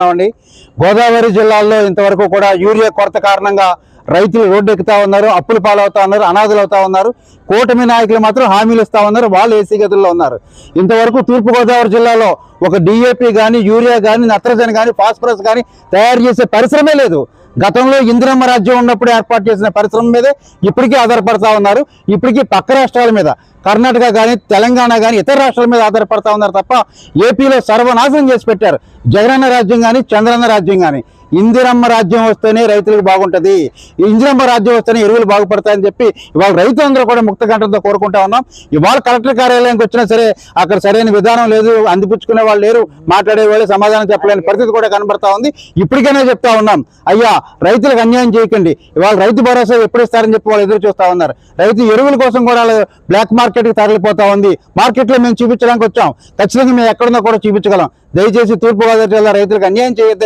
అండి గోదావరి జిల్లాల్లో ఇంతవరకు కూడా యూరియా కొరత కారణంగా రైతులు రోడ్డెక్కుతా ఉన్నారు అప్పులు పాలవుతా ఉన్నారు అనాథలు అవుతా ఉన్నారు. కూటమి నాయకులు మాత్రం హామీలు ఇస్తా ఉన్నారు వాళ్ళు ఏసీ గదుల్లో ఉన్నారు. ఇంతవరకు తూర్పుగోదావరి జిల్లాలో ఒక డిఏపి కానీ యూరియా కానీ నత్రజని కానీ ఫాస్ఫరస్ కానీ తయారు చేసే పరిశ్రమే లేదు. గతంలో ఇందిరమ్మ రాజ్యం ఉన్నప్పుడు ఏర్పాటు చేసిన పరిశ్రమ మీదే ఇప్పటికీ ఆధారపడతా ఉన్నారు. ఇప్పటికీ పక్క రాష్ట్రాల మీద కర్ణాటక కానీ తెలంగాణ కానీ ఇతర రాష్ట్రాల మీద ఆధారపడతా ఉన్నారు తప్ప ఏపీలో సర్వనాశనం చేసి పెట్టారు. జగనన్న రాజ్యం కానీ చంద్రన్న రాజ్యం కానీ ఇందిరమ్మ రాజ్యం వస్తేనే రైతులకు బాగుంటుంది. ఇందిరమ్మ రాజ్యం వస్తేనే ఎరువులు బాగుపడతాయని చెప్పి ఇవాళ రైతులందరూ కూడా ముక్త కంఠంతో కోరుకుంటా ఉన్నాం. ఇవాళ కలెక్టర్ కార్యాలయానికి వచ్చినా సరే అక్కడ సరైన విధానం లేదు అందిపుచ్చుకునే వాళ్ళు లేరు మాట్లాడే వాళ్ళు సమాధానం చెప్పలేని పరిస్థితి కూడా కనబడతా ఉంది. ఇప్పటికైనా చెప్తా ఉన్నాం అయ్యా రైతులకు అన్యాయం చేయకండి. ఇవాళ రైతు భరోసా ఎప్పుడు ఇస్తారని చెప్పి వాళ్ళు ఎదురు చూస్తా ఉన్నారు. రైతు ఎరువుల కోసం కూడా బ్లాక్ మార్కెట్కి తరలిపోతా ఉంది. మార్కెట్లో మేము చూపించడానికి వచ్చాం. ఖచ్చితంగా మేము ఎక్కడున్నా కూడా చూపించగలం. దయచేసి తూర్పుగోదావరి జిల్లా రైతులకు అన్యాయం చేయొద్దని